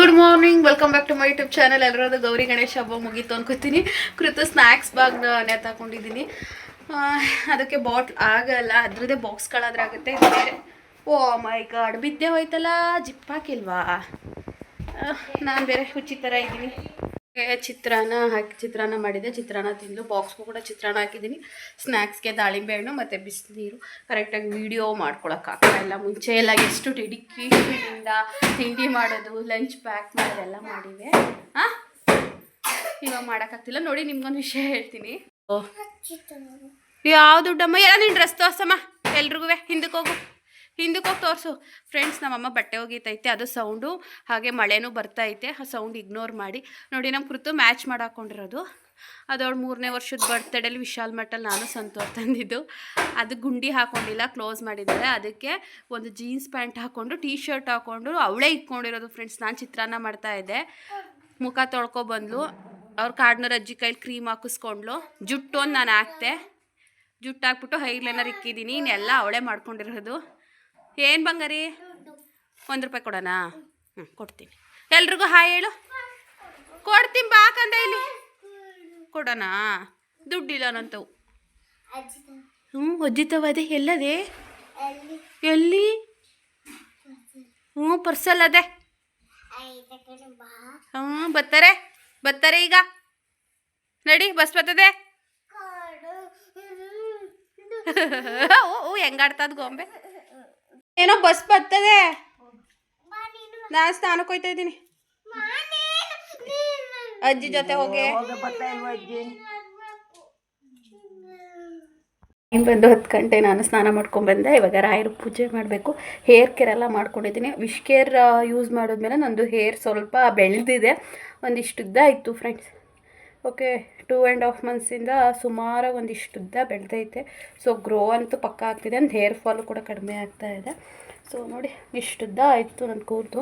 Good morning welcome back to my YouTube channel ಎಲ್ಲರೂ ಗೌರಿ, ಗಣೇಶ ಹಬ್ಬ ಮುಗೀತು ಅನ್ಕೋತೀನಿ. ಕೃತ ಸ್ನ್ಯಾಕ್ಸ್ ಬಾಗ್ ತಗೊಂಡಿದ್ದೀನಿ ಅದಕ್ಕೆ ಬಾಟ್ಲ್ ಆಗಲ್ಲ. ಅದ್ರದ್ದೇ ಬಾಕ್ಸ್ಗಳಾದ್ರಾಗುತ್ತೆ ಬೇರೆ. ಓ ಮೈ ಗಾಡ್ ಬಿದ್ದೆ ಹೋಯ್ತಲ್ಲ. ಜಿಪ್ ನಾನು ಬೇರೆ ಹುಚ್ಚಿ ಥರ ಇದ್ದೀನಿ. ಚಿತ್ರಾನ್ನ ಹಾಕಿ ಚಿತ್ರಾನ್ನ ಮಾಡಿದೆ. ಚಿತ್ರಾನ್ನ ತಿಂದು ಬಾಕ್ಸ್ಗೂ ಕೂಡ ಚಿತ್ರಾನ್ನ ಹಾಕಿದ್ದೀನಿ. ಸ್ನ್ಯಾಕ್ಸ್ಗೆ ದಾಳಿಂಬೆ ಹಣ್ಣು ಮತ್ತು ಬಿಸಿನೀರು. ಕರೆಕ್ಟಾಗಿ ವೀಡಿಯೋ ಮಾಡ್ಕೊಳಕ್ಕಾಗ್ತಾ ಇಲ್ಲ. ಮುಂಚೆ ಎಲ್ಲ ಎಷ್ಟು ಡೆಡಿಕೇಶನಿಂದ ತಿಂಡಿ ಮಾಡೋದು ಲಂಚ್ ಪ್ಯಾಕ್ ಮಾಡೋದೆಲ್ಲ ಮಾಡಿವೆ ಹಾಂ ಇವಾಗ ಮಾಡೋಕ್ಕಾಗ್ತಿಲ್ಲ ನೋಡಿ ನಿಮ್ಗೊಂದು ವಿಷಯ ಹೇಳ್ತೀನಿ. ಯಾವ ದುಡ್ಡಮ್ಮ? ಎಲ್ಲ ನಿನ್ನ ಡ್ರೆಸ್ ತೋರ್ಸಮ್ಮ. ಎಲ್ರಿಗೂ ಹಿಂದಕ್ಕೆ ಹೋಗು. ಹಿಂದಕ್ಕೆ ಹೋಗಿ ತೋರಿಸು. ಫ್ರೆಂಡ್ಸ್ ನಮ್ಮಮ್ಮ ಬಟ್ಟೆ ಒಗಿತೈತೆ, ಅದು ಸೌಂಡು ಹಾಗೆ ಮಳೆನೂ ಬರ್ತಾ ಐತೆ ಆ ಸೌಂಡ್ ಇಗ್ನೋರ್ ಮಾಡಿ. ನೋಡಿ, ನಮ್ಮ ಕೃತು ಮ್ಯಾಚ್ ಮಾಡಾಕೊಂಡಿರೋದು. ಅದು ಅವಳು ಮೂರನೇ ವರ್ಷದ ಬರ್ತ್ಡೇಲಿ ವಿಶಾಲ್ ಮಟ್ಟಲ್ಲಿ ನಾನು ಸಂತೋರ್ ತಂದಿದ್ದು. ಅದು ಗುಂಡಿ ಹಾಕೊಂಡಿಲ್ಲ ಕ್ಲೋಸ್ ಮಾಡಿದ್ದಾರೆ. ಅದಕ್ಕೆ ಒಂದು ಜೀನ್ಸ್ ಪ್ಯಾಂಟ್ ಹಾಕ್ಕೊಂಡು ಟೀ ಶರ್ಟ್ ಹಾಕ್ಕೊಂಡು ಅವಳೇ ಇಟ್ಕೊಂಡಿರೋದು ಫ್ರೆಂಡ್ಸ್ ನಾನು ಚಿತ್ರಾನ್ನ ಮಾಡ್ತಾ ಇದ್ದೆ. ಮುಖ ತೊಳ್ಕೊಬಂದ್ಲು ಅವ್ರ ಕಾಡ್ನವ್ರ ಅಜ್ಜಿ ಕೈಲಿ ಕ್ರೀಮ್ ಹಾಕಿಸ್ಕೊಂಡ್ಲು. ಜುಟ್ಟು ಒಂದು ನಾನು ಹಾಕ್ತೆ. ಜುಟ್ಟು ಹಾಕ್ಬಿಟ್ಟು ಹೈಲೈನರ್ ಇಕ್ಕಿದ್ದೀನಿ ಇನ್ನೆಲ್ಲ ಅವಳೇ ಮಾಡ್ಕೊಂಡಿರೋದು. ಏನು ಬಂಗಾರಿ? ಒಂದು ರೂಪಾಯಿ ಕೊಡೋಣ ಹ್ಞೂ ಕೊಡ್ತೀನಿ. ಎಲ್ರಿಗೂ ಹಾಯ್ ಹೇಳು. ಕೊಡ್ತೀನಿ ಬಾಕಂದ ಇಲ್ಲಿ. ಕೊಡೋಣ ದುಡ್ಡಿಲ್ಲ ನಂತವು. ಹ್ಞೂ ಒಜ್ಜಿತವ ಅದೇ ಎಲ್ಲದೆ? ಎಲ್ಲಿ? ಹ್ಞೂ ಪರ್ಸಲ್ ಅದೇ. ಹ್ಞೂ ಬರ್ತಾರೆ. ಬರ್ತಾರೆ ಈಗ. ನಡಿ ಬಸ್ ಬರ್ತದೆ. ಓ ಹೆಂಗಾಡ್ತದ ಗೊಂಬೆ? ಏನೋ ಬಸ್ ಬರ್ತದೆ. ನಾನು. ಸ್ನಾನಕ್ಕೆ ಹೋಯ್ತಾ ಇದ್ದೀನಿ. ಅಜ್ಜಿ ಜೊತೆ ಹೋಗಿ. ಇನ್ನು ಬಂದು ಹತ್ತು ಗಂಟೆ ನಾನು ಸ್ನಾನ ಮಾಡ್ಕೊಂಡ್ಬಂದೆ ಇವಾಗ ರಾಯರು ಪೂಜೆ ಮಾಡಬೇಕು. ಹೇರ್ ಕೇರ್ ಎಲ್ಲ ಮಾಡ್ಕೊಂಡಿದ್ದೀನಿ. ವಿಶ್ ಕೇರ್ ಯೂಸ್ ಮಾಡಿದ್ಮೇಲೆ ನಂದು ಹೇರ್ ಸ್ವಲ್ಪ ಬೆಳೆದಿದೆ. ಒಂದಿಷ್ಟು ಇದ್ದ ಇತ್ತು friends okay, two and half ಮಂತ್ಸಿಂದ ಸುಮಾರು ಒಂದಿಷ್ಟು ಉದ್ದ ಬೆಳೆದೈತೆ. ಸೊ, ಗ್ರೋ ಅಂತೂ ಪಕ್ಕ ಆಗ್ತಿದೆ ಒಂದು ಹೇರ್ ಫಾಲು ಕೂಡ ಕಡಿಮೆ ಆಗ್ತಾ ಇದೆ. ಸೊ, ನೋಡಿ ಇಷ್ಟುದ್ದ ಆಯಿತು ನನ್ನ ಕೂರಿದು.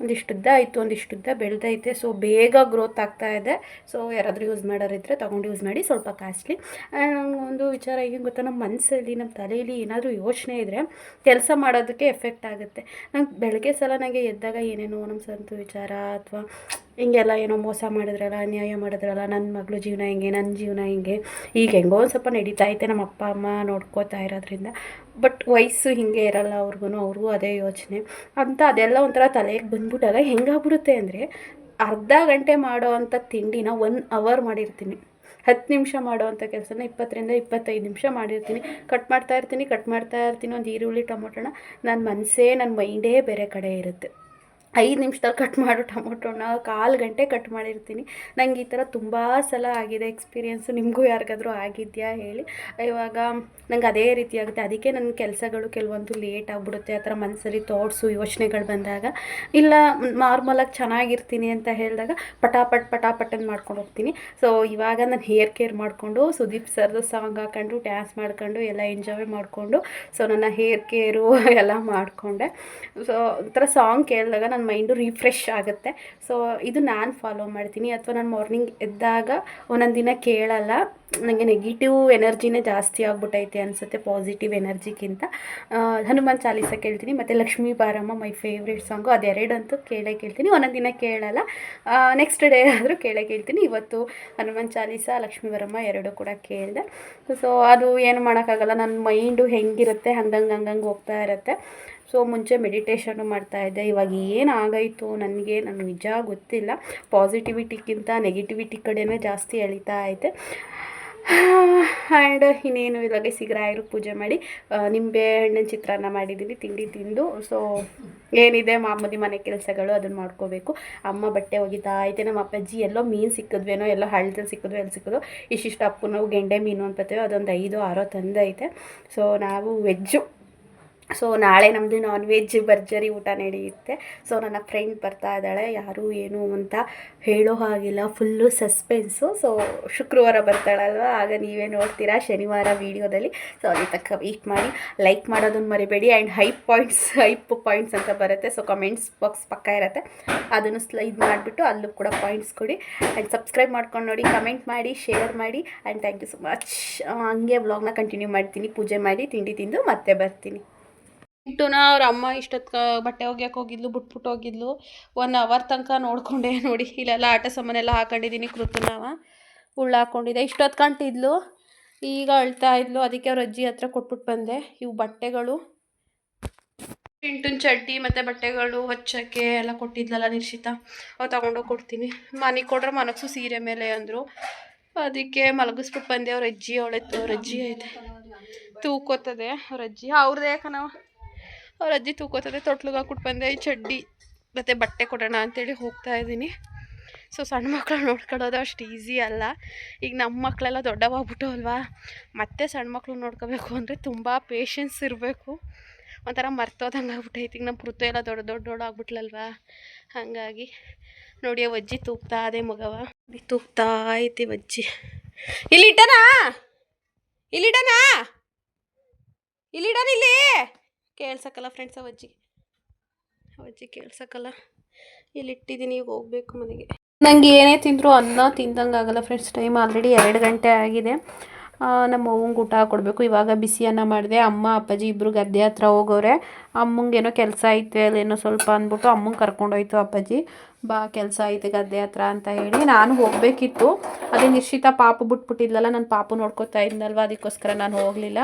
ಒಂದಿಷ್ಟು ಉದ್ದ ಆಯಿತು ಒಂದಿಷ್ಟುದ್ದ ಬೆಳೆದೈತೆ. ಸೊ, ಬೇಗ ಗ್ರೋತ್ ಆಗ್ತಾ ಇದೆ. ಸೊ, ಯಾರಾದರೂ ಯೂಸ್ ಮಾಡೋರಿದ್ರೆ ತೊಗೊಂಡು ಯೂಸ್ ಮಾಡಿ, ಸ್ವಲ್ಪ ಕಾಸ್ಟ್ಲಿ. ಒಂದು ವಿಚಾರ ಏನು ಗೊತ್ತಾ ನಮ್ಮ ಮನಸ್ಸಲ್ಲಿ ನಮ್ಮ ತಲೆಯಲ್ಲಿ ಏನಾದರೂ ಯೋಚನೆ ಇದ್ದರೆ ಕೆಲಸ ಮಾಡೋದಕ್ಕೆ ಎಫೆಕ್ಟ್ ಆಗುತ್ತೆ. ನಂಗೆ ಬೆಳಗ್ಗೆ ಸಲ ನನಗೆ ಎದ್ದಾಗ ಏನೇನೋ ನಮ್ಮ ಸಂತು ವಿಚಾರ ಅಥವಾ ಹಿಂಗೆಲ್ಲ ಏನೋ ಮೋಸ ಮಾಡಿದ್ರಲ್ಲ, ಅನ್ಯಾಯ ಮಾಡಿದ್ರಲ್ಲ ನನ್ನ ಮಗಳು ಜೀವನ ಹಿಂಗೆ ನನ್ನ ಜೀವನ ಹಿಂಗೆ, ಈಗ ಹೆಂಗೋ ಒಂದು ಸ್ವಲ್ಪ ನಡೀತಾ ಐತೆ ನಮ್ಮ ಅಪ್ಪ, ಅಮ್ಮ ನೋಡ್ಕೋತಾ ಇರೋದ್ರಿಂದ. ಬಟ್ ವಯಸ್ಸು ಹಿಂಗೆ ಇರಲ್ಲ ಅವ್ರಿಗೂ ಅವ್ರಿಗೂ ಅದೇ ಯೋಚನೆ. ಅಂತ ಅದೆಲ್ಲ ಒಂಥರ ತಲೆಗೆ ಬಂದ್ಬಿಟ್ಟಾಗ ಹೆಂಗಾಗ್ಬಿಡುತ್ತೆ ಅಂದರೆ ಅರ್ಧ ಗಂಟೆ ಮಾಡೋ ಅಂಥ ತಿಂಡಿನ ಒನ್ ಅವರ್ ಮಾಡಿರ್ತೀನಿ. ಹತ್ತು ನಿಮಿಷ ಮಾಡೋವಂಥ ಕೆಲಸನ ಇಪ್ಪತ್ತರಿಂದ ಇಪ್ಪತ್ತೈದು ನಿಮಿಷ ಮಾಡಿರ್ತೀನಿ. ಕಟ್ ಮಾಡ್ತಾ ಇರ್ತೀನಿ ಕಟ್ ಮಾಡ್ತಾ ಇರ್ತೀನಿ, ಒಂದು ಈರುಳ್ಳಿ, ಟೊಮೊಟೊನ ನನ್ನ ಮನಸ್ಸೇ ನನ್ನ ಮೈಂಡೇ ಬೇರೆ ಕಡೆ ಇರುತ್ತೆ. ಐದು ನಿಮಿಷದಲ್ಲಿ ಕಟ್ ಮಾಡು ಟೊಮೊಟೊನ, ಕಾಲು ಗಂಟೆ ಕಟ್ ಮಾಡಿರ್ತೀನಿ. ನಂಗೆ ಈ ಥರ ತುಂಬ ಸಲ ಆಗಿದೆ ಎಕ್ಸ್ಪೀರಿಯೆನ್ಸು ನಿಮಗೂ ಯಾರಿಗಾದ್ರೂ ಆಗಿದೆಯಾ ಹೇಳಿ. ಇವಾಗ ನಂಗೆ ಅದೇ ರೀತಿ ಆಗುತ್ತೆ. ಅದಕ್ಕೆ ನನ್ನ ಕೆಲಸಗಳು ಕೆಲವೊಂದು ಲೇಟ್ ಆಗಿಬಿಡುತ್ತೆ. ಆ ಥರ ಮನಸ್ಸಲ್ಲಿ ಥಾಟ್ಸು ಯೋಚನೆಗಳು ಬಂದಾಗ. ಇಲ್ಲ ನಾರ್ಮಲಾಗಿ ಚೆನ್ನಾಗಿರ್ತೀನಿ ಅಂತ ಹೇಳಿದಾಗ ಪಟಾಪಟ್ ಪಟಾಪಟ್ ಮಾಡ್ಕೊಂಡು ಹೋಗ್ತೀನಿ. ಸೊ ಇವಾಗ ನಾನು ಹೇರ್ ಕೇರ್ ಮಾಡಿಕೊಂಡು, ಸುದೀಪ್ ಸರ್ದು ಸಾಂಗ್ ಹಾಕೊಂಡು ಡ್ಯಾನ್ಸ್ ಮಾಡ್ಕೊಂಡು, ಎಲ್ಲ ಎಂಜಾಯ್ ಮಾಡಿಕೊಂಡು ಸೊ ನನ್ನ ಹೇರ್ ಕೇರು ಎಲ್ಲ ಮಾಡಿಕೊಂಡೆ. ಸೊ ಒಂಥರ ಸಾಂಗ್ ಕೇಳಿದಾಗ ನನ್ನ ಮೈಂಡು ರಿಫ್ರೆಶ್ ಆಗುತ್ತೆ. ಸೊ ಇದು ನಾನು ಫಾಲೋ ಮಾಡ್ತೀನಿ. ಅಥವಾ ನಾನು ಮಾರ್ನಿಂಗ್ ಎದ್ದಾಗ ಒಂದೊಂದು ದಿನ ಕೇಳಲ್ಲ. ನನಗೆ ನೆಗೆಟಿವ್ ಎನರ್ಜಿನೇ ಜಾಸ್ತಿ ಆಗ್ಬಿಟ್ಟೈತೆ ಅನಿಸುತ್ತೆ ಪಾಸಿಟಿವ್ ಎನರ್ಜಿಗಿಂತ ಹನುಮಾನ್ ಚಾಲೀಸ ಕೇಳ್ತೀನಿ, ಮತ್ತು ಲಕ್ಷ್ಮೀ ಬಾರಮ್ಮ ಮೈ ಫೇವ್ರೇಟ್ ಸಾಂಗು ಅದೆರಡಂತೂ ಕೇಳೇ ಕೇಳ್ತೀನಿ. ಒಂದೊಂದು ದಿನ ಕೇಳಲ್ಲ ನೆಕ್ಸ್ಟ್ ಡೇ ಆದರೂ ಕೇಳೇ ಕೇಳ್ತೀನಿ. ಇವತ್ತು ಹನುಮಾನ್ ಚಾಲೀಸ, ಲಕ್ಷ್ಮೀ ಬಾರಮ್ಮ ಎರಡೂ ಕೂಡ ಕೇಳಿದೆ. ಸೊ ಅದು ಏನು ಮಾಡೋಕ್ಕಾಗಲ್ಲ ನನ್ನ ಮೈಂಡು ಹೆಂಗಿರುತ್ತೆ, ಹಂಗಂಗೆ ಹಂಗಂಗೆ ಹೋಗ್ತಾ ಇರುತ್ತೆ. ಸೊ ಮುಂಚೆ ಮೆಡಿಟೇಷನ್ನು ಮಾಡ್ತಾಯಿದ್ದೆ ಇವಾಗ ಏನು ಆಗೈತು ನನಗೆ ನನಗೆ ನಿಜ ಗೊತ್ತಿಲ್ಲ. ಪಾಸಿಟಿವಿಟಿಗಿಂತ ನೆಗೆಟಿವಿಟಿ ಕಡೆಯೇ ಜಾಸ್ತಿ ಎಳಿತಾ ಐತೆ. ಆ್ಯಂಡ್ ಇನ್ನೇನು ಇವಾಗ ಸಿಗರಾಯರು ಪೂಜೆ ಮಾಡಿ ನಿಂಬೆ ಹಣ್ಣಿನ ಚಿತ್ರಾನ್ನ ಮಾಡಿದ್ದೀನಿ ತಿಂಡಿ ತಿಂದು. ಸೊ ಏನಿದೆ ಮಾಮೂಲಿ ಮನೆ ಕೆಲಸಗಳು ಅದನ್ನು ಮಾಡ್ಕೋಬೇಕು. ಅಮ್ಮ ಬಟ್ಟೆ ಒಗಿತಾ ಐತೆ, ನಮ್ಮ ಅಪ್ಪಾಜಿ ಎಲ್ಲೋ ಮೀನು ಸಿಕ್ಕಿದ್ವೇನೋ, ಎಲ್ಲೋ ಹಳ್ಳದಲ್ಲಿ ಸಿಕ್ಕಿದ್ವಿ, ಎಲ್ಲಿ ಸಿಕ್ಕಿದ್ವು, ಇಷ್ಟಿಷ್ಟು ಅಪ್ಪು ನಾವು ಗೆಂಡೆ ಮೀನು ಅಂತೇವೆ ಅದೊಂದು ಐದು, ಆರೋ ತಂದೈತೆ ಸೊ ನಾವು ವೆಜ್ಜು. ಸೊ ನಾಳೆ ನಮ್ಮದು ನಾನ್ ವೆಜ್ ಭರ್ಜರಿ ಊಟ ನಡೆಯುತ್ತೆ. ಸೊ ನನ್ನ ಫ್ರೆಂಡ್ ಬರ್ತಾ ಇದ್ದಾಳೆ. ಯಾರು, ಏನು ಅಂತ ಹೇಳೋ ಹಾಗಿಲ್ಲ. ಫುಲ್ಲು ಸಸ್ಪೆನ್ಸು ಸೊ ಶುಕ್ರವಾರ ಬರ್ತಾಳಲ್ವ? ಆಗ ನೀವೇ ನೋಡ್ತೀರಾ ಶನಿವಾರ ವೀಡಿಯೋದಲ್ಲಿ. ಸೊ ಅಲ್ಲಿ ತಕ್ಕ ವೀಟ್ ಮಾಡಿ ಲೈಕ್ ಮಾಡೋದನ್ನು ಮರಿಬೇಡಿ. And hype points hype points ಅಂತ ಬರುತ್ತೆ. ಸೊ ಕಮೆಂಟ್ಸ್ ಬಾಕ್ಸ್ ಪಕ್ಕ ಇರುತ್ತೆ. ಅದನ್ನು ಸ್ಲೈಡ್ ಮಾಡಿಬಿಟ್ಟು ಅಲ್ಲೂ ಕೂಡ ಪಾಯಿಂಟ್ಸ್ ಕೊಡಿ. ಆ್ಯಂಡ್ ಸಬ್ಸ್ಕ್ರೈಬ್ ಮಾಡ್ಕೊಂಡು ನೋಡಿ ಕಮೆಂಟ್ ಮಾಡಿ ಶೇರ್ ಮಾಡಿ. And thank you so much ಹಂಗೆ ವ್ಲಾಗ್ನ ಕಂಟಿನ್ಯೂ ಮಾಡ್ತೀನಿ. ಪೂಜೆ ಮಾಡಿ, ತಿಂಡಿ ತಿಂದು ಮತ್ತೆ ಬರ್ತೀನಿ. ಇಂಟುನ ಅವ್ರ ಅಮ್ಮ ಇಷ್ಟೊತ್ತು ಬಟ್ಟೆ ಒಗ್ಯಕ್ಕೆ ಹೋಗಿದ್ಲು ಬಿಟ್ಬಿಟ್ಟು ಹೋಗಿದ್ಲು ಒನ್ ಅವರ್ ತನಕ ನೋಡಿಕೊಂಡೆ ನೋಡಿ. ಇಲ್ಲೆಲ್ಲ ಆಟ ಸಾಮಾನೆಲ್ಲ ಹಾಕೊಂಡಿದ್ದೀನಿ ಕೃತುನಾವ ಉಳ್ಳ ಹಾಕ್ಕೊಂಡಿದ್ದೆ ಇಷ್ಟೊತ್ತು ಕಂಟಿದ್ಲು. ಈಗ ಅಳ್ತಾ ಇದ್ಲು. ಅದಕ್ಕೆ ಅವ್ರ ಅಜ್ಜಿ ಹತ್ರ ಕೊಟ್ಬಿಟ್ಟು ಬಂದೆ. ಇವು ಬಟ್ಟೆಗಳು. ಇಂಟುನ್ ಚಡ್ಡಿ ಮತ್ತು ಬಟ್ಟೆಗಳು ಹೊಚ್ಚಕ್ಕೆ ಎಲ್ಲ ಕೊಟ್ಟಿದ್ಲಲ್ಲ ನಿಶ್ಚಿತ ಅವು ತೊಗೊಂಡೋಗಿ ಕೊಡ್ತೀನಿ. ಮನೆಗೆ ಕೊಡ್ರೆ ಮನಗ್ಸು ಸೀರೆ ಮೇಲೆ ಅಂದರು. ಅದಕ್ಕೆ ಮಲಗಿಸ್ಬಿಟ್ಟು ಬಂದೆ. ಅವ್ರ ಅಜ್ಜಿ ಅವಳೆ ಅವ್ರ ಅಜ್ಜಿ ಐತೆ. ತೂಕೋತದೆ ಅವ್ರ ಅಜ್ಜಿ. ಅವ್ರದ್ದೇ ಕಣವ ಅವ್ರ ಅಜ್ಜಿ ತೂಕೋತದೆ, ತೊಟ್ಲಿಗೆ ಹಾಕ್ಬಿಟ್ಟು ಬಂದೆ, ಈ ಚಡ್ಡಿ ಮತ್ತು ಬಟ್ಟೆ ಕೊಡೋಣ ಅಂತೇಳಿ ಹೋಗ್ತಾ ಇದ್ದೀನಿ. ಸೊ ಸಣ್ಣ ಮಕ್ಕಳು ನೋಡ್ಕೊಳ್ಳೋದು ಅಷ್ಟು ಈಸಿ ಅಲ್ಲ. ಈಗ ನಮ್ಮ ಮಕ್ಕಳೆಲ್ಲ ದೊಡ್ಡವಾಗ್ಬಿಟ್ಟು ಅಲ್ವಾ ಮತ್ತೆ ಸಣ್ಣ ಮಕ್ಕಳು ನೋಡ್ಕೋಬೇಕು ಅಂದರೆ ತುಂಬ ಪೇಷನ್ಸ್ ಇರಬೇಕು. ಒಂಥರ ಮರ್ತೋದಂಗೆ ಆಗ್ಬಿಟ್ಟೈತಿ. ಈಗ ನಮ್ಮ ಪೃಥ್ವಿ ಎಲ್ಲ ದೊಡ್ಡ ದೊಡ್ಡ ದೊಡ್ಡ ಆಗ್ಬಿಟ್ಲಲ್ವಾ? ಹಾಗಾಗಿ ನೋಡಿ ಅಜ್ಜಿ ತೂಗ್ತಾ ಅದೇ ಮಗವ. ತೂಗ್ತಾ ಐತಿ ಅಜ್ಜಿ. ಇಲ್ಲಿ ಇಟ್ಟನಾ ಇಲ್ಲಿ ಇಡನಾ ಇಲ್ಲಿ ಇಡನ ಇಲ್ಲಿ? ಕೇಳ್ಸಕ್ಕಲ್ಲ ಫ್ರೆಂಡ್ಸ್ ಅವಜ್ಜಿ ಅವಜ್ಜಿ ಕೇಳ್ಸೋಕ್ಕಲ್ಲ. ಇಲ್ಲಿ ಇಟ್ಟಿದ್ದೀನಿ ಈಗ ಹೋಗ್ಬೇಕು ಮನೆಗೆ. ನನಗೆ ಏನೇ ತಿಂದರೂ ಅನ್ನ ತಿಂದಂಗೆ ಆಗಲ್ಲ ಫ್ರೆಂಡ್ಸ್ ಟೈಮ್ ಆಲ್ರೆಡಿ ಎರಡು ಗಂಟೆ ಆಗಿದೆ. ನಮ್ಮ ಅವ್ವಂಗೆ ಊಟ ಕೊಡಬೇಕು. ಇವಾಗ ಬಿಸಿ ಅನ್ನ ಮಾಡಿದೆ. ಅಮ್ಮ, ಅಪ್ಪಾಜಿ ಇಬ್ಬರು ಗದ್ದೆ ಹತ್ರ ಹೋಗೋರೆ. ಅಮ್ಮಂಗೇನೋ ಕೆಲಸ ಐತೆ ಅಲ್ಲೇನೋ ಸ್ವಲ್ಪ ಅಂದ್ಬಿಟ್ಟು ಅಮ್ಮಂಗೆ ಕರ್ಕೊಂಡೋಯ್ತು ಅಪ್ಪಾಜಿ. ಬಾ, ಕೆಲಸ ಐತೆ ಗದ್ದೆ ಹತ್ರ ಅಂತ ಹೇಳಿ ನಾನು ಹೋಗಬೇಕಿತ್ತು. ಅದೇ ನಿಶ್ಚಿತ ಪಾಪು ಬಿಟ್ಬಿಟ್ಟಿದ್ಲಲ್ಲ, ನಾನು ಪಾಪು ನೋಡ್ಕೊತಾ ಇದ್ನಲ್ವ? ಅದಕ್ಕೋಸ್ಕರ ನಾನು ಹೋಗಲಿಲ್ಲ.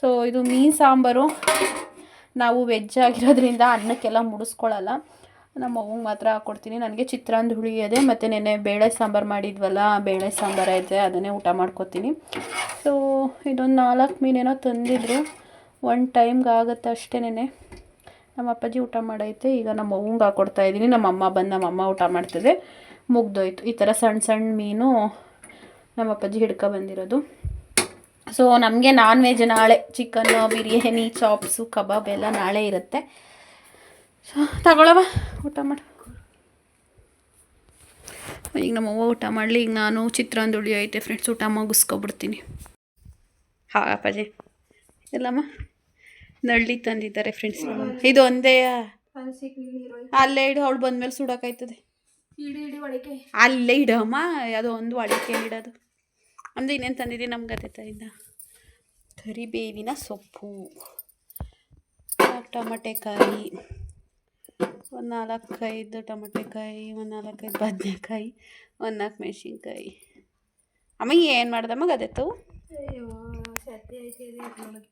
ಸೊ ಇದು ಮೀನು ಸಾಂಬಾರು. ನಾವು ವೆಜ್ ಆಗಿರೋದ್ರಿಂದ ಅನ್ನಕ್ಕೆಲ್ಲ ಮುಡಿಸ್ಕೊಳ್ಳಲ್ಲ ನಮ್ಮ ಅವ್ವಂಗೆ ಮಾತ್ರ ಹಾಕ್ಕೊಡ್ತೀನಿ ನನಗೆ ಚಿತ್ರಾನ್ನ ಹುಳಿ ಇದೆ, ಮತ್ತು ನೆನ್ನೆ ಬೇಳೆ ಸಾಂಬಾರು ಮಾಡಿದ್ವಲ್ಲ, ಬೇಳೆ ಸಾಂಬಾರು ಐತೆ ಅದನ್ನೇ ಊಟ ಮಾಡ್ಕೊತೀನಿ. ಸೊ ಇದೊಂದು ನಾಲ್ಕು ಮೀನೇನೋ ತಂದಿದ್ರು. ಒನ್ ಟೈಮ್ಗೆ ಆಗುತ್ತೆ ಅಷ್ಟೇ ನೆನೆ ನಮ್ಮ ಅಪ್ಪಾಜಿ ಊಟ ಮಾಡೈತೆ, ಈಗ ನಮ್ಮ ಅವ್ವಂಗೆ ಹಾಕ್ಕೊಡ್ತಾ ಇದ್ದೀನಿ. ನಮ್ಮ ಅಮ್ಮ ಬಂದು ನಮ್ಮ ಅಮ್ಮ ಊಟ ಮಾಡ್ತದೆ. ಮುಗ್ದೋಯ್ತು. ಈ ಥರ ಸಣ್ಣ ಸಣ್ಣ ಮೀನು ನಮ್ಮ ಅಪ್ಪಾಜಿ ಹಿಡ್ಕೊ ಬಂದಿರೋದು. ಸೊ ನಮಗೆ ನಾನ್ ವೆಜ್ ನಾಳೆ ಚಿಕನ್ನು ಬಿರಿಯಾನಿ ಚಾಪ್ಸು ಕಬಾಬ್ ಎಲ್ಲ ನಾಳೆ ಇರುತ್ತೆ. ಸೊ ತಗೊಳವ ಊಟ ಮಾಡಿ. ಈಗ ನಮ್ಮವ್ವ ಊಟ ಮಾಡಲಿ ಈಗ ನಾನು ಚಿತ್ರಾನ್ನ ಉಳಿ ಐತೆ ಫ್ರೆಂಡ್ಸ್ ಊಟ ಮುಗಿಸ್ಕೊಬಿಡ್ತೀನಿ. ಹಾ ಅಪ್ಪಾಜಿ. ಎಲ್ಲಮ್ಮ ನಳ್ಳಿ ತಂದಿದ್ದಾರೆ ಫ್ರೆಂಡ್ಸ್ ಇದು ಒಂದೇ ಅಲ್ಲೇ ಇಡು ಅವಳು ಬಂದ್ಮೇಲೆ ಸುಡೋಕಾಯ್ತದೆ. ಅಲ್ಲೇ ಇಡಮ್ಮ ಯಾವುದೋ ಒಂದು ಅಡಿಕೆ ಇಡೋದು. ಅಂದ್ರೆ ಇನ್ನೇನು ತಂದಿದ್ದೀನಿ ನಮ್ಮ ಅದೇ ತಾಯಿಂದ? ಕರಿಬೇವಿನ ಸೊಪ್ಪು ಟಮಟೆಕಾಯಿ ಒಂದು ನಾಲ್ಕೈದು ಟಮಟೆಕಾಯಿ ಒಂದು ನಾಲ್ಕೈದು ಬದನೆಕಾಯಿ ಒಂದು ನಾಲ್ಕು ಮೆಣಸಿನ್ಕಾಯಿ. ಅಮ್ಮ ಏನು ಮಾಡ್ದಮ್ಮ ಗದೆತ್ತು ಅಯ್ಯೋ ಸತ್ಯ ಐತೆ ಇದೆ ಇದ್ರೊಳಗೆ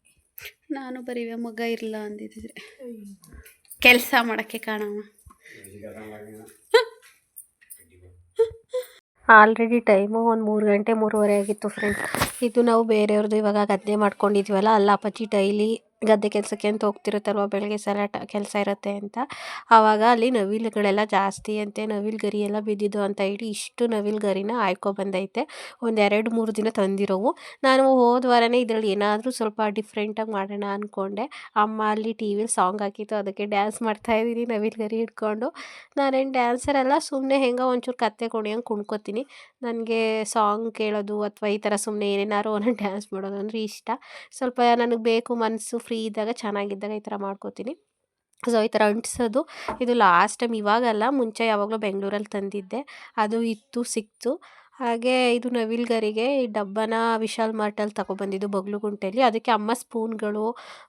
ನಾನು ಬರೀವೆ ಮಗ ಇರಲ್ಲ ಅಂದಿದ್ರೆ. ಕೆಲಸ ಮಾಡೋಕ್ಕೆ ಕಾಣಮ್ಮ. ಆಲ್ರೆಡಿ ಟೈಮು ಒಂದು ಮೂರು ಗಂಟೆ ಮೂರುವರೆ ಆಗಿತ್ತು ಫ್ರೆಂಡ್ಸ್ ಇದು ನಾವು ಬೇರೆಯವ್ರದ್ದು ಇವಾಗ ಗದ್ದೆ ಮಾಡ್ಕೊಂಡಿದ್ವಲ್ಲ, ಅಲ್ಲ ಅಪ್ಪಾಜಿ ಡೈಲಿ ಗದ್ದೆ ಕೆಲಸಕ್ಕೆ ಅಂತ ಹೋಗ್ತಿರುತ್ತಲ್ವ ಬೆಳಗ್ಗೆ ಸಲಾಟ ಕೆಲಸ ಇರುತ್ತೆ ಅಂತ. ಆವಾಗ ಅಲ್ಲಿ ನವಿಲುಗಳೆಲ್ಲ ಜಾಸ್ತಿ ಅಂತೆ, ನವಿಲು ಗರಿ ಎಲ್ಲ ಬಿದ್ದಿದ್ದು ಅಂತ ಹೇಳಿ ಇಷ್ಟು ನವಿಲು ಗರಿನ ಆಯ್ಕೊಬಂದೈತೆ ಒಂದು ಎರಡು ಮೂರು ದಿನ ತಂದಿರೋವು. ನಾನು ಹೋದ ವಾರನೇ ಇದರಲ್ಲಿ ಏನಾದರೂ ಸ್ವಲ್ಪ ಡಿಫ್ರೆಂಟಾಗಿ ಮಾಡೋಣ ಅಂದ್ಕೊಂಡೆ ಅಮ್ಮ ಅಲ್ಲಿ ಟಿ ವಿಲಿ ಸಾಂಗ್ ಹಾಕಿತ್ತು, ಅದಕ್ಕೆ ಡ್ಯಾನ್ಸ್ ಮಾಡ್ತಾಯಿದ್ದೀನಿ ನವಿಲು ಗರಿ ಹಿಡ್ಕೊಂಡು. ನಾನೇನು ಅಲ್ಲ ಸುಮ್ಮನೆ ಹೆಂಗೋ ಒಂಚೂರು ಕತ್ತೆ ಕುಣಿಯಂಗೆ ಕುಣ್ಕೋತೀನಿ. ನನಗೆ ಸಾಂಗ್ ಕೇಳೋದು ಅಥವಾ ಈ ಥರ ಸುಮ್ಮನೆ ಏನೇನಾದ್ರು ಒಂದೊಂದು ಡ್ಯಾನ್ಸ್ ಮಾಡೋದು ಅಂದರೆ ಇಷ್ಟ. ಸ್ವಲ್ಪ ನನಗೆ ಬೇಕು ಮನಸ್ಸು ಫ್ರೀ ಇದ್ದಾಗ ಚೆನ್ನಾಗಿದ್ದಾಗ ಈ ಥರ ಮಾಡ್ಕೋತೀನಿ. ಸೊ ಈ ಥರ ಅಂಟಿಸೋದು ಇದು ಲಾಸ್ಟ್ ಟೈಮ್ ಇವಾಗಲ್ಲ, ಮುಂಚೆ ಯಾವಾಗಲೂ ಬೆಂಗಳೂರಲ್ಲಿ ತಂದಿದ್ದೆ. ಅದು ಇತ್ತು, ಸಿಕ್ತು. ಹಾಗೆ ಇದು ನವಿಲ್ಗರಿಗೆ ಈ ಡಬ್ಬನ ವಿಶಾಲ್ ಮಾರ್ಟಲ್ಲಿ ತಗೊಬಂದಿದ್ದು ಬಗ್ಲುಗುಂಟೆಯಲ್ಲಿ ಅದಕ್ಕೆ ಅಮ್ಮ ಸ್ಪೂನ್ಗಳು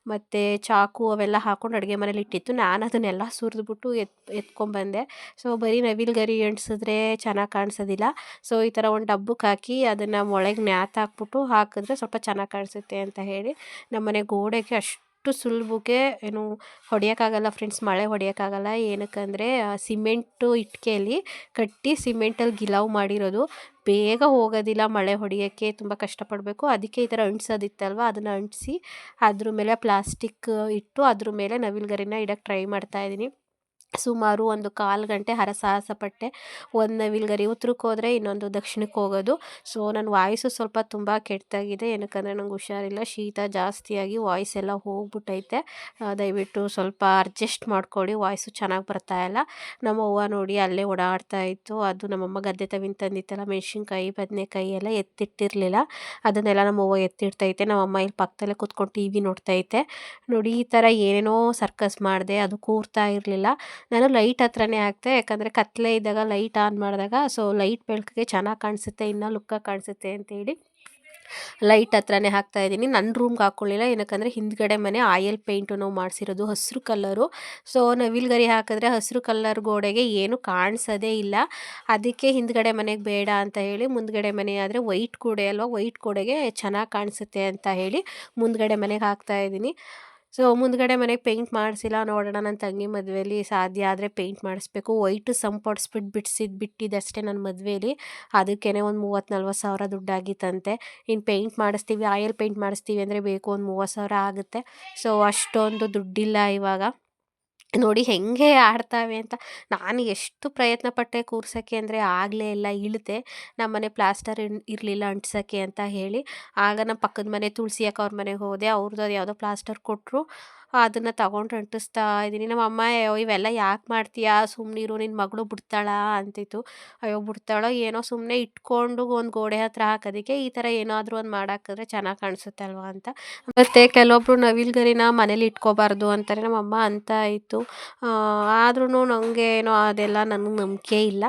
ಮತ್ತು ಚಾಕು ಅವೆಲ್ಲ ಹಾಕ್ಕೊಂಡು ಅಡುಗೆ ಮನೇಲಿ ಇಟ್ಟಿತ್ತು. ನಾನು ಅದನ್ನೆಲ್ಲ ಸುರಿದ್ಬಿಟ್ಟು ಎತ್ ಎತ್ಕೊಂಡ್ಬಂದೆ ಸೊ ಬರೀ ನವಿಲ್ಗರಿ ಎಣ್ಸಿದ್ರೆ ಚೆನ್ನಾಗಿ ಕಾಣಿಸೋದಿಲ್ಲ. ಸೊ ಈ ಥರ ಒಂದು ಡಬ್ಬಕ್ಕೆ ಹಾಕಿ ಅದನ್ನು ಮೊಳೆಗೆ ನ್ಯಾತ್ ಹಾಕ್ಬಿಟ್ಟು ಹಾಕಿದ್ರೆ ಸ್ವಲ್ಪ ಚೆನ್ನಾಗಿ ಕಾಣಿಸುತ್ತೆ ಅಂತ ಹೇಳಿ ನಮ್ಮನೆ ಗೋಡೆಗೆ ಅಷ್ಟು ಸುಲಭಕ್ಕೆ ಏನು ಹೊಡೆಯೋಕ್ಕಾಗಲ್ಲ ಫ್ರೆಂಡ್ಸ್ ಮಳೆ ಹೊಡೆಯೋಕ್ಕಾಗಲ್ಲ. ಏನಕ್ಕಂದರೆ ಸಿಮೆಂಟು ಇಟ್ಟಿಗೆಯಲ್ಲಿ ಕಟ್ಟಿ ಸಿಮೆಂಟಲ್ಲಿ ಗಿಲಾವ್ ಮಾಡಿರೋದು. ಬೇಗ ಹೋಗೋದಿಲ್ಲ ಮಳೆ ಹೊಡೆಯೋಕ್ಕೆ, ತುಂಬ ಕಷ್ಟಪಡಬೇಕು. ಅದಕ್ಕೆ ಈ ಥರ ಅಂಟಿಸೋದಿತ್ತಲ್ವ, ಅದನ್ನು ಅಂಟಿಸಿ ಅದ್ರ ಮೇಲೆ ಪ್ಲಾಸ್ಟಿಕ್ ಇಟ್ಟು ಅದ್ರ ಮೇಲೆ ನವಿಲುಗರಿನ ಇಡೋಕ್ಕೆ ಟ್ರೈ ಮಾಡ್ತಾಯಿದ್ದೀನಿ ಸುಮಾರು ಒಂದು ಕಾಲು ಗಂಟೆ ಹರಸಾಹಸ ಪಟ್ಟೆ. ಒಂದು ನವಿಲುಗರಿ ಉತ್ತರಕ್ಕೆ ಹೋದರೆ ಇನ್ನೊಂದು ದಕ್ಷಿಣಕ್ಕೆ ಹೋಗೋದು. ಸೊ ನನ್ನ ವಾಯ್ಸು ಸ್ವಲ್ಪ ತುಂಬ ಕೆಟ್ಟದಾಗಿದೆ. ಏನಕ್ಕಂದರೆ ನಂಗೆ ಹುಷಾರಿಲ್ಲ. ಶೀತ ಜಾಸ್ತಿಯಾಗಿ ವಾಯ್ಸ್ ಎಲ್ಲ ಹೋಗ್ಬಿಟ್ಟೈತೆ. ದಯವಿಟ್ಟು ಸ್ವಲ್ಪ ಅಡ್ಜಸ್ಟ್ ಮಾಡ್ಕೊಳ್ಳಿ ವಾಯ್ಸು ಚೆನ್ನಾಗಿ ಬರ್ತಾ ಇಲ್ಲ. ನಮ್ಮ ಅವ್ವ ನೋಡಿ ಅಲ್ಲೇ ಓಡಾಡ್ತಾ ಇತ್ತು. ಅದು ನಮ್ಮಮ್ಮ ಗದ್ದೆ ತವಿನ ತಂದಿತ್ತಲ್ಲ, ಮೆಣಸಿನ್ಕಾಯಿ, ಬದನೆಕಾಯಿ ಎಲ್ಲ ಎತ್ತಿಟ್ಟಿರಲಿಲ್ಲ. ಅದನ್ನೆಲ್ಲ ನಮ್ಮ ಅವ್ವ ಎತ್ತಿಡ್ತೈತೆ. ನಮ್ಮಮ್ಮ ಇಲ್ಲಿ ಪಕ್ಕದಲ್ಲೇ ಕೂತ್ಕೊಂಡು ಟಿ ವಿ ನೋಡ್ತೈತೆ. ನೋಡಿ, ಈ ಥರ ಏನೇನೋ ಸರ್ಕಸ್ ಮಾಡಿದೆ. ಅದು ಕೂರ್ತಾ ಇರಲಿಲ್ಲ. ನಾನು ಲೈಟ್ ಹತ್ರನೇ ಹಾಕ್ತೆ, ಯಾಕಂದರೆ ಕತ್ತಲೆ ಇದ್ದಾಗ ಲೈಟ್ ಆನ್ ಮಾಡಿದಾಗ, ಸೊ ಲೈಟ್ ಬೆಳಕಿಗೆ ಚೆನ್ನಾಗಿ ಕಾಣಿಸುತ್ತೆ, ಇನ್ನೂ ಲುಕ್ಕಾಗಿ ಕಾಣಿಸುತ್ತೆ ಅಂತೇಳಿ ಲೈಟ್ ಹತ್ರನೇ ಹಾಕ್ತಾ ಇದ್ದೀನಿ. ನನ್ನ ರೂಮ್ಗೆ ಹಾಕ್ಕೊಳ್ಳಿಲ್ಲ ಏನಕ್ಕಂದರೆ ಹಿಂದ್ಗಡೆ ಮನೆ ಆಯಿಲ್ ಪೇಂಟು ನಾವು ಮಾಡಿಸಿರೋದು ಹಸಿರು ಕಲ್ಲರು. ಸೊ ನವಿಲ್ಗರಿ ಹಾಕಿದ್ರೆ ಹಸಿರು ಕಲ್ಲರ್ ಗೋಡೆಗೆ ಏನು ಕಾಣಿಸೋದೇ ಇಲ್ಲ. ಅದಕ್ಕೆ ಹಿಂದ್ಗಡೆ ಮನೆಗೆ ಬೇಡ ಅಂತ ಹೇಳಿ, ಮುಂದ್ಗಡೆ ಮನೆ ಆದರೆ ವೈಟ್ ಗೋಡೆ ಅಲ್ವಾ, ವೈಟ್ ಗೋಡೆಗೆ ಚೆನ್ನಾಗಿ ಕಾಣಿಸುತ್ತೆ ಅಂತ ಹೇಳಿ ಮುಂದ್ಗಡೆ ಮನೆಗೆ ಹಾಕ್ತಾ ಇದ್ದೀನಿ. ಸೊ ಮುಂದ್ಗಡೆ ಮನೆಗೆ ಪೇಂಟ್ ಮಾಡಿಸಿಲ್ಲ, ನೋಡೋಣ ನನ್ನ ತಂಗಿ ಮದುವೆಯಲ್ಲಿ ಸಾಧ್ಯ ಆದರೆ ಪೇಂಟ್ ಮಾಡಿಸ್ಬೇಕು. ವೈಟ್ ಸಂಪಡಿಸ್ಬಿಟ್ಟು ಬಿಡ್ಸಿದ್ದು ಬಿಟ್ಟಿದ್ದಷ್ಟೇ ನನ್ನ ಮದುವೆಯಲ್ಲಿ ಅದಕ್ಕೇ ಒಂದು ಮೂವತ್ತು ನಲ್ವತ್ತು ಸಾವಿರ ದುಡ್ಡಾಗಿತ್ತಂತೆ. ಇನ್ನು ಪೇಂಟ್ ಮಾಡಿಸ್ತೀವಿ, ಆಯಲ್ ಪೇಂಟ್ ಮಾಡಿಸ್ತೀವಿ ಅಂದರೆ ಬೇಕು, ಒಂದು ಮೂವತ್ತು ಸಾವಿರ ಆಗುತ್ತೆ. ಸೊ ಅಷ್ಟೊಂದು ದುಡ್ಡಿಲ್ಲ ಇವಾಗ. ನೋಡಿ ಹೆಂಗೆ ಆಡ್ತಾವೆ ಅಂತ ನಾನು ಎಷ್ಟು ಪ್ರಯತ್ನ ಪಟ್ಟೆ ಕೂರ್ಸೋಕ್ಕೆ ಅಂದರೆ ಆಗಲೇ ಇಲ್ಲ ಇಳಿದೆ. ನಮ್ಮನೆ ಪ್ಲಾಸ್ಟರ್ ಇರಲಿಲ್ಲ ಅಂಟಿಸೋಕ್ಕೆ ಅಂತ ಹೇಳಿ. ಆಗ ನಮ್ಮ ಪಕ್ಕದ ಮನೆ ತುಳಸಿ ಅಕ್ಕ ಅವ್ರ ಮನೆಗೆ ಹೋದೆ. ಅವ್ರದ್ದು ಯಾವುದೋ ಪ್ಲಾಸ್ಟರ್ ಕೊಟ್ಟರು. ಅದನ್ನು ತಗೊಂಡು ಅಂಟಿಸ್ತಾ ಇದ್ದೀನಿ. ನಮ್ಮ ಅಮ್ಮ "ಅಯ್ಯೋ, ಇವೆಲ್ಲ ಯಾಕೆ ಮಾಡ್ತೀಯಾ? ಸುಮ್ಮನಿರು ನಿನ್ನ ಮಗಳು ಬಿಡ್ತಾಳ? ಅಂತಿತ್ತು. ಅಯ್ಯೋ ಬಿಡ್ತಾಳೋ ಏನೋ ಸುಮ್ಮನೆ ಇಟ್ಕೊಂಡು ಒಂದು ಗೋಡೆ ಹತ್ರ ಹಾಕೋದಕ್ಕೆ ಈ ಥರ ಏನಾದರೂ ಒಂದು ಮಾಡಾಕಿದ್ರೆ ಚೆನ್ನಾಗಿ ಕಾಣಿಸುತ್ತಲ್ವಾ? ಅಂತ. ಮತ್ತು ಕೆಲವೊಬ್ರು ನವಿಲ್ಗರಿನ ಮನೇಲಿ ಇಟ್ಕೋಬಾರ್ದು ಅಂತಾರೆ. ನಮ್ಮಮ್ಮ ಅಂತ ಇತ್ತು. ಆದ್ರೂ ನನಗೆ ಏನೋ ಅದೆಲ್ಲ ನನಗೆ ನಂಬಿಕೆ ಇಲ್ಲ.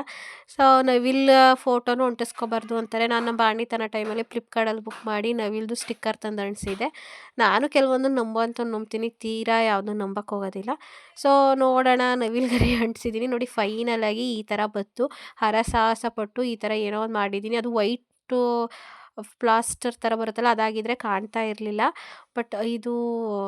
ಸೊ ನವಿಲ್ ಫೋಟೋನು ಅಂಟಿಸ್ಕೋಬಾರ್ದು ಅಂತಾರೆ. ನಾನು ನಮ್ಮ ಬಾಣಿತನ ಟೈಮಲ್ಲಿ ಫ್ಲಿಪ್ಕಾರ್ಟಲ್ಲಿ ಬುಕ್ ಮಾಡಿ ನವಿಲ್ದು ಸ್ಟಿಕ್ಕರ್ ತಂದು ಅಂಟಿಸಿದೆ ನಾನು ಕೆಲವೊಂದು ಅಂತ ನಂಬ್ತೀನಿ, ತೀರಾ ಯಾವುದೂ ನಂಬಕ್ಕೆ ಹೋಗೋದಿಲ್ಲ. ಸೊ ನೋಡೋಣ ನವಿಲುಗರಿ ಅಂಟಿಸಿದ್ದೀನಿ ನೋಡಿ ಫೈನಲಾಗಿ ಈ ಥರ ಬತ್ತು ಹರಸಾಹಸ ಪಟ್ಟು ಈ ಥರ ಏನೋ ಒಂದು ಮಾಡಿದ್ದೀನಿ ಅದು ವೈಟು ಪ್ಲಾಸ್ಟರ್ ಥರ ಬರುತ್ತಲ್ಲ ಅದಾಗಿದ್ದರೆ ಕಾಣ್ತಾ ಇರಲಿಲ್ಲ. ಬಟ್ ಇದು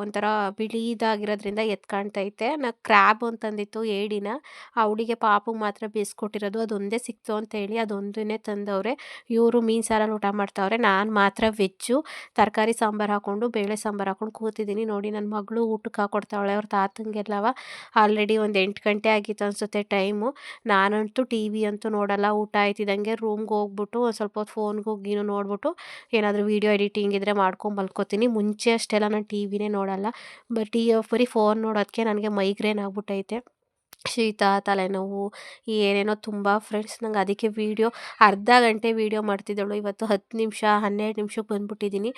ಒಂಥರ ಬಿಳಿದಾಗಿರೋದ್ರಿಂದ ಎದ್ದು ಕಾಣ್ತೈತೆ ನಾ ಕ್ರ್ಯಾಬ್ ಅಂತಂದಿತ್ತು ಏಡಿನ. ಆ ಹುಡುಗೆ ಪಾಪಗೆ ಮಾತ್ರ ಬೇಯಿಸ್ಕೊಟ್ಟಿರೋದು ಅದೊಂದೇ ಸಿಕ್ತು ಅಂತ ಹೇಳಿ ಅದೊಂದನ್ನೇ ತಂದವ್ರೆ. ಇವರು ಮೀನು ಸಾರಲ್ಲಿ ಊಟ ಮಾಡ್ತಾವ್ರೆ. ನಾನು ಮಾತ್ರ ವೆಜ್ಜು. ತರಕಾರಿ ಸಾಂಬಾರು ಹಾಕ್ಕೊಂಡು ಬೇಳೆ ಸಾಂಬಾರು ಹಾಕ್ಕೊಂಡು ಕೂತಿದ್ದೀನಿ. ನೋಡಿ ನನ್ನ ಮಗಳು ಊಟಕ್ಕೆ ಹಾಕೊಡ್ತಾವಳೆ. ಅವ್ರ ತಾತಂಗೆಲ್ಲವ ಆಲ್ರೆಡಿ ಒಂದು ಎಂಟು ಗಂಟೆ ಆಗಿತ್ತು ಅನಿಸುತ್ತೆ ಟೈಮು. ನಾನಂತೂ ಟಿ ವಿ ಅಂತೂ ನೋಡಲ್ಲ. ಊಟ ಆಯ್ತಿದ್ದಂಗೆ ರೂಮ್ಗೆ ಹೋಗ್ಬಿಟ್ಟು ಒಂದು ಸ್ವಲ್ಪ ಹೊತ್ತು ಫೋನ್ಗೆ ಹೋಗಿನೂ ನೋಡ್ಬಿಟ್ಟು ಏನಾದರೂ ವೀಡಿಯೋ ಎಡಿಟಿಂಗ್ ಇದ್ದರೆ ಮಾಡ್ಕೊಂಡು ಮಲ್ಕೋತೀನಿ ಮುಂಚೆ ಅಷ್ಟೆಲ್ಲ ನಾನು ಟಿ ವಿನೇ ನೋಡಲ್ಲ. ಬಟ್ ಈ ಬರೀ ಫೋನ್ ನೋಡೋದಕ್ಕೆ ನನಗೆ ಮೈಗ್ರೇನ್ ಆಗ್ಬಿಟ್ಟೈತೆ ಶೀತ, ತಲೆನೋವು ಏನೇನೋ ತುಂಬ ಫ್ರೆಂಡ್ಸ್ ನಂಗೆ ಅದಕ್ಕೆ ವೀಡಿಯೋ ಅರ್ಧ ಗಂಟೆ ವೀಡಿಯೋ ಮಾಡ್ತಿದ್ದಳು. ಇವತ್ತು ಹತ್ತು ನಿಮಿಷ, ಹನ್ನೆರಡು ನಿಮಿಷಕ್ಕೆ ಬಂದ್ಬಿಟ್ಟಿದ್ದೀನಿ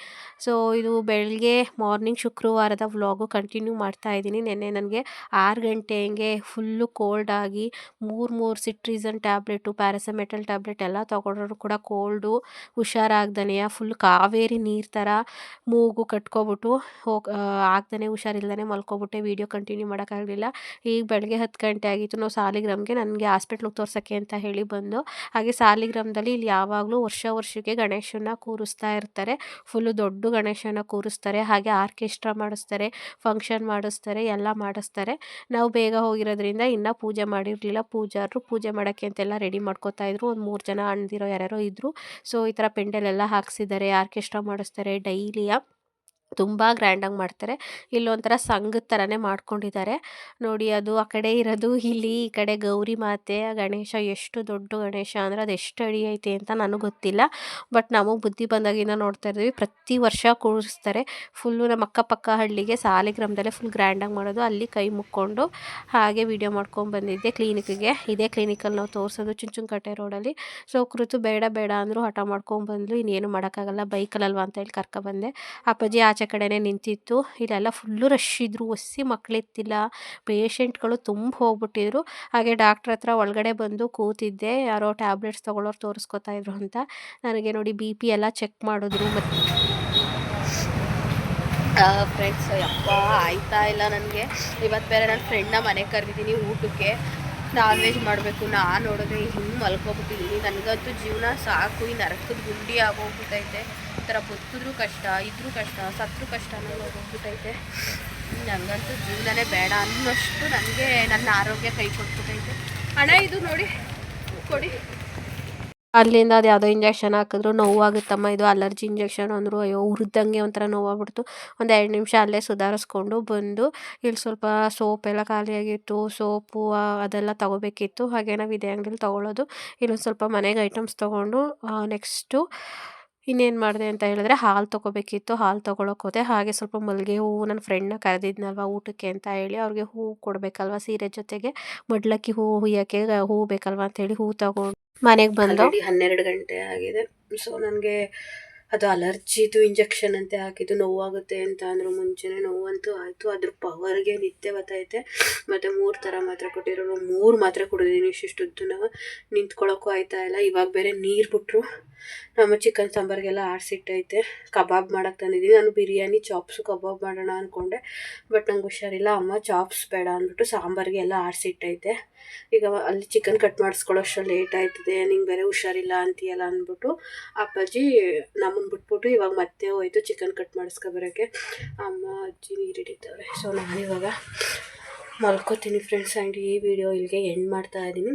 ಸೊ ಇದು ಬೆಳಗ್ಗೆ ಮಾರ್ನಿಂಗ್ ಶುಕ್ರವಾರದ ವ್ಲಾಗು ಕಂಟಿನ್ಯೂ ಮಾಡ್ತಾ ಇದ್ದೀನಿ ನೆನ್ನೆ ನನಗೆ ಆರು ಗಂಟೆ ಹಂಗೆ ಫುಲ್ಲು ಕೋಲ್ಡ್ ಆಗಿ ಮೂರು ಮೂರು ಸಿಟ್ರಿಸನ್ ಟ್ಯಾಬ್ಲೆಟು ಪ್ಯಾರಾಸಮೆಟಲ್ ಟ್ಯಾಬ್ಲೆಟ್ ಎಲ್ಲ ತೊಗೊಂಡ್ರು ಕೂಡ ಕೋಲ್ಡು ಹುಷಾರಾಗ್ದನೆಯ ಫುಲ್ ಕಾವೇರಿ ನೀರು ಥರ ಮೂಗು ಕಟ್ಕೊಬಿಟ್ಟು ಹೋಗಿ ಆಗ್ದೇ ಹುಷಾರಿಲ್ದೇ ಮಲ್ಕೊಬಿಟ್ಟೆ. ವೀಡಿಯೋ ಕಂಟಿನ್ಯೂ ಮಾಡೋಕ್ಕಾಗಲಿಲ್ಲ ಈಗ ಬೆಳಗ್ಗೆ ಹತ್ತು ಆಗಿತ್ತು. ನಾವು ಸಾಲಿಗ್ರಾಮ್ಗೆ ನನಗೆ ಹಾಸ್ಪಿಟ್ಲಿಗೆ ತೋರ್ಸೋಕ್ಕೆ ಅಂತ ಹೇಳಿ ಬಂದು, ಹಾಗೆ ಸಾಲಿಗ್ರಾಮದಲ್ಲಿ ಇಲ್ಲಿ ಯಾವಾಗಲೂ ವರ್ಷ ವರ್ಷಕ್ಕೆ ಗಣೇಶನ ಕೂರಿಸ್ತಾ ಇರ್ತಾರೆ. ಫುಲ್ಲು ದೊಡ್ಡ ಗಣೇಶನ ಕೂರಿಸ್ತಾರೆ. ಹಾಗೆ ಆರ್ಕೆಸ್ಟ್ರಾ ಮಾಡಿಸ್ತಾರೆ, ಫಂಕ್ಷನ್ ಮಾಡಿಸ್ತಾರೆ, ಎಲ್ಲ ಮಾಡಿಸ್ತಾರೆ. ನಾವು ಬೇಗ ಹೋಗಿರೋದ್ರಿಂದ ಇನ್ನೂ ಪೂಜೆ ಮಾಡಿರಲಿಲ್ಲ. ಪೂಜಾರರು ಪೂಜೆ ಮಾಡೋಕ್ಕೆ ಅಂತೆಲ್ಲ ರೆಡಿ ಮಾಡ್ಕೋತಾ ಇದ್ರು. ಒಂದು ಮೂರು ಜನ ಅಣ್ದಿರೋ ಯಾರ್ಯಾರೋ ಇದ್ದರು ಸೊ, ಈ ಥರ ಪೆಂಡಲ್ ಎಲ್ಲ ಹಾಕ್ಸಿದ್ದಾರೆ, ಆರ್ಕೆಸ್ಟ್ರಾ ಮಾಡಿಸ್ತಾರೆ ಡೈಲಿಯ. ತುಂಬ ಗ್ರ್ಯಾಂಡಾಗಿ ಮಾಡ್ತಾರೆ. ಇಲ್ಲೊಂಥರ ಸಂಘದ ಥರನೇ ಮಾಡ್ಕೊಂಡಿದ್ದಾರೆ. ನೋಡಿ ಅದು ಆ ಕಡೆ ಇರೋದು, ಇಲ್ಲಿ ಈ ಕಡೆ ಗೌರಿ ಮಾತೆ, ಗಣೇಶ, ಎಷ್ಟು ದೊಡ್ಡ ಗಣೇಶ ಅಂದರೆ ಅದು ಎಷ್ಟು ಅಡಿ ಐತೆ ಅಂತ ನನಗೆ ಗೊತ್ತಿಲ್ಲ. ಬಟ್ ನಾವು ಬುದ್ಧಿ ಬಂದಾಗಿಂದ ನೋಡ್ತಾ ಇದ್ದೀವಿ. ಪ್ರತಿ ವರ್ಷ ಕೂರಿಸ್ತಾರೆ. ಫುಲ್ಲು ನಮ್ಮ ಅಕ್ಕಪಕ್ಕ ಹಳ್ಳಿಗೆ ಸಾಲಿಗ್ರಾಮದಲ್ಲೇ ಫುಲ್ ಗ್ರ್ಯಾಂಡಾಗಿ ಮಾಡೋದು. ಅಲ್ಲಿ ಕೈ ಮುಕ್ಕೊಂಡು ಹಾಗೆ ವೀಡಿಯೋ ಮಾಡ್ಕೊಂಡು ಬಂದಿದ್ದೆ ಕ್ಲಿನಿಕ್ಗೆ ಇದೇ ಕ್ಲಿನಿಕಲ್ಲಿ ನಾವು ತೋರಿಸೋದು ಚುಂಚುಂಕಟ್ಟೆ ರೋಡಲ್ಲಿ ಸೊ ಕೃತು ಬೇಡ ಬೇಡ ಅಂದರೂ ಹಠ ಮಾಡ್ಕೊಂಡು ಬಂದ್ಲು. ಇನ್ನೇನು ಮಾಡೋಕ್ಕಾಗಲ್ಲ. ಬೈಕಲ್ಲಲ್ವಾ ಅಂತ ಹೇಳಿ ಕರ್ಕೊಬಂದೆ ಅಪ್ಪಾಜಿ ಆಚೆ ಕಡೆನೇ ನಿಂತಿತ್ತು. ಇಲ್ಲೆಲ್ಲ ಫುಲ್ಲು ರಶ್ ಇದ್ದರು ಒಸಿ ಮಕ್ಕಳಿತ್ತಿಲ್ಲ ಪೇಷಂಟ್ಗಳು ತುಂಬ ಹೋಗ್ಬಿಟ್ಟಿದ್ರು. ಹಾಗೆ ಡಾಕ್ಟ್ರ್ ಹತ್ರ ಒಳಗಡೆ ಬಂದು ಕೂತಿದ್ದೆ. ಯಾರೋ ಟ್ಯಾಬ್ಲೆಟ್ಸ್ ತೊಗೊಳೋರು ತೋರಿಸ್ಕೊತಾ ಇದ್ರು ಅಂತ. ನನಗೆ ನೋಡಿ ಬಿ ಪಿ ಎಲ್ಲ ಚೆಕ್ ಮಾಡಿದ್ರು ಮತ್ತು ಫ್ರೆಂಡ್ಸ್ ಯಪ್ಪ, ಆಯ್ತಾ ಇಲ್ಲ ನನಗೆ. ಇವತ್ತು ಬೇರೆ ನನ್ನ ಫ್ರೆಂಡ್ನ ಮನೆಗೆ ಕರೆದಿದ್ದೀನಿ ಊಟಕ್ಕೆ. ನಾನ್ ವೆಜ್ ಮಾಡಬೇಕು, ನಾನು ನೋಡಿದ್ರೆ ಹಿಂಗೆ ಮಲ್ಕೊಬಿಟ್ಟಿದ್ದೀನಿ ನನಗಂತೂ ಜೀವನ ಸಾಕು, ಈ ನರಕದ ಗುಂಡಿ ಆಗೋಗ್ಬಿಟ್ಟೈತೆ. ಈ ಥರ ಬದುಕಿದ್ರೂ ಕಷ್ಟ, ಇದ್ರೂ ಕಷ್ಟ ಸತ್ರು ಕಷ್ಟ ಅನ್ನೋದು ಹೋಗ್ಬಿಟ್ಟೈತೆ ನನಗಂತೂ ಜೀವನನೇ ಬೇಡ ಅನ್ನೋಷ್ಟು ನನಗೆ ನನ್ನ ಆರೋಗ್ಯ ಕೈ ಕೊಟ್ಬಿಟ್ಟೈತೆ. ಹಣ ಇದು ನೋಡಿ, ಕೊಡಿ. ಅಲ್ಲಿಂದ ಅದು ಯಾವುದೋ ಇಂಜೆಕ್ಷನ್ ಹಾಕಿದ್ರು, ನೋವಾಗುತ್ತಮ್ಮ, ಇದು ಅಲರ್ಜಿ ಇಂಜೆಕ್ಷನ್ ಅಂದರು, ಅಯ್ಯೋ ಹುರಿದಂಗೆ ಒಂಥರ ನೋವಾಗ್ಬಿಡ್ತು. ಒಂದು ಎರಡು ನಿಮಿಷ ಅಲ್ಲೇ ಸುಧಾರಿಸ್ಕೊಂಡು ಬಂದು, ಇಲ್ಲಿ ಸ್ವಲ್ಪ ಸೋಪ್ ಎಲ್ಲ ಖಾಲಿಯಾಗಿತ್ತು ಸೋಪು ಅದೆಲ್ಲ ತೊಗೋಬೇಕಿತ್ತು. ಹಾಗೆ ನಾವು ಇದೇ ಅಂಗಡಿಲಿ ತೊಗೊಳ್ಳೋದು ಇಲ್ಲೊಂದು ಸ್ವಲ್ಪ ಮನೆಗೆ ಐಟಮ್ಸ್ ತೊಗೊಂಡು ನೆಕ್ಸ್ಟು ಇನ್ನೇನು ಮಾಡಿದೆ ಅಂತ ಹೇಳಿದ್ರೆ ಹಾಲು ತೊಗೋಬೇಕಿತ್ತು. ಹಾಲು ತೊಗೊಳಕ್ಕೆ ಹೋದೆ. ಹಾಗೆ ಸ್ವಲ್ಪ ಮಲ್ಲಿಗೆ ಹೂವು ನನ್ನ ಫ್ರೆಂಡ್ನ ಕರೆದಿದ್ನಲ್ವ ಊಟಕ್ಕೆ ಅಂತ ಹೇಳಿ ಅವ್ರಿಗೆ ಹೂವು ಕೊಡಬೇಕಲ್ವ ಸೀರೆ ಜೊತೆಗೆ. ಮಡ್ಲಕ್ಕಿ ಹೂವು ಹುಯ್ಯಕ್ಕೆ, ಹೂವು ಬೇಕಲ್ವ ಅಂತೇಳಿ ಹೂವು ತಗೊಂಡು ಮನೆಗೆ ಬಂದು. ಹನ್ನೆರಡು ಗಂಟೆ ಆಗಿದೆ. ಸೊ ನನಗೆ ಅದು ಅಲರ್ಜಿದು ಇಂಜೆಕ್ಷನ್ ಅಂತೆ ಹಾಕಿದ್ದು, ನೋವಾಗುತ್ತೆ ಅಂತ ಅಂದರು ಮುಂಚೆನೇ ನೋವಂತೂ ಆಯಿತು. ಅದ್ರ ಪವರ್ಗೆ ನಿತ್ಯ ಬತ್ತೈತೆ ಮತ್ತು ಮೂರು ಥರ ಮಾತ್ರೆ ಕೊಟ್ಟಿರೋರು ಮೂರು ಮಾತ್ರೆ ಕುಡಿದಿದ್ದೀನಿ ಇಷ್ಟಿಷ್ಟು ನಾವು. ನಿಂತ್ಕೊಳ್ಳೋಕ್ಕೂ ಆಯ್ತಾ ಇಲ್ಲ. ಇವಾಗ ಬೇರೆ ನೀರು ಬಿಟ್ಟರು ನಮ್ಮ ಚಿಕನ್ ಸಾಂಬಾರಿಗೆಲ್ಲ ಆರಿಸಿಟ್ಟೈತೆ. ಕಬಾಬ್ ಮಾಡಕ್ಕೆ ತಂದಿದ್ದೀನಿ. ನಾನು ಬಿರಿಯಾನಿ ಚಾಪ್ಸು ಕಬಾಬ್ ಮಾಡೋಣ ಅಂದ್ಕೊಂಡೆ ಬಟ್ ನಂಗೆ ಹುಷಾರಿಲ್ಲ. ಅಮ್ಮ ಚಾಪ್ಸ್ ಬೇಡ ಅಂದ್ಬಿಟ್ಟು ಸಾಂಬಾರಿಗೆ ಎಲ್ಲ ಆರಿಸಿಟ್ಟೈತೆ. ಈಗ ಅಲ್ಲಿ ಚಿಕನ್ ಕಟ್ ಮಾಡಿಸ್ಕೊಳ್ಳೋಷ್ಟು ಲೇಟ್ ಆಯ್ತದೆ. ನಿಂಗೆ ಬೇರೆ ಹುಷಾರಿಲ್ಲ ಅಂತೀಯಲ್ಲ ಅಂದ್ಬಿಟ್ಟು ಅಪ್ಪಾಜಿ ನಮ್ಮನ್ನು ಬಿಟ್ಬಿಟ್ಟು ಇವಾಗ ಮತ್ತೆ ಹೋಯ್ತು ಚಿಕನ್ ಕಟ್ ಮಾಡಿಸ್ಕೊಬರೋಕ್ಕೆ. ಅಮ್ಮ, ಅಜ್ಜಿ ನೀರು ಸೊ ಇವಾಗ ಮಲ್ಕೋತೀನಿ ಫ್ರೆಂಡ್ಸ್ ಆ್ಯಂಡ್ ಈ ವಿಡಿಯೋ ಇಲ್ಲಿಗೆ ಎಂಡ್ ಮಾಡ್ತಾ ಇದ್ದೀನಿ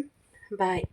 ಬಾಯ್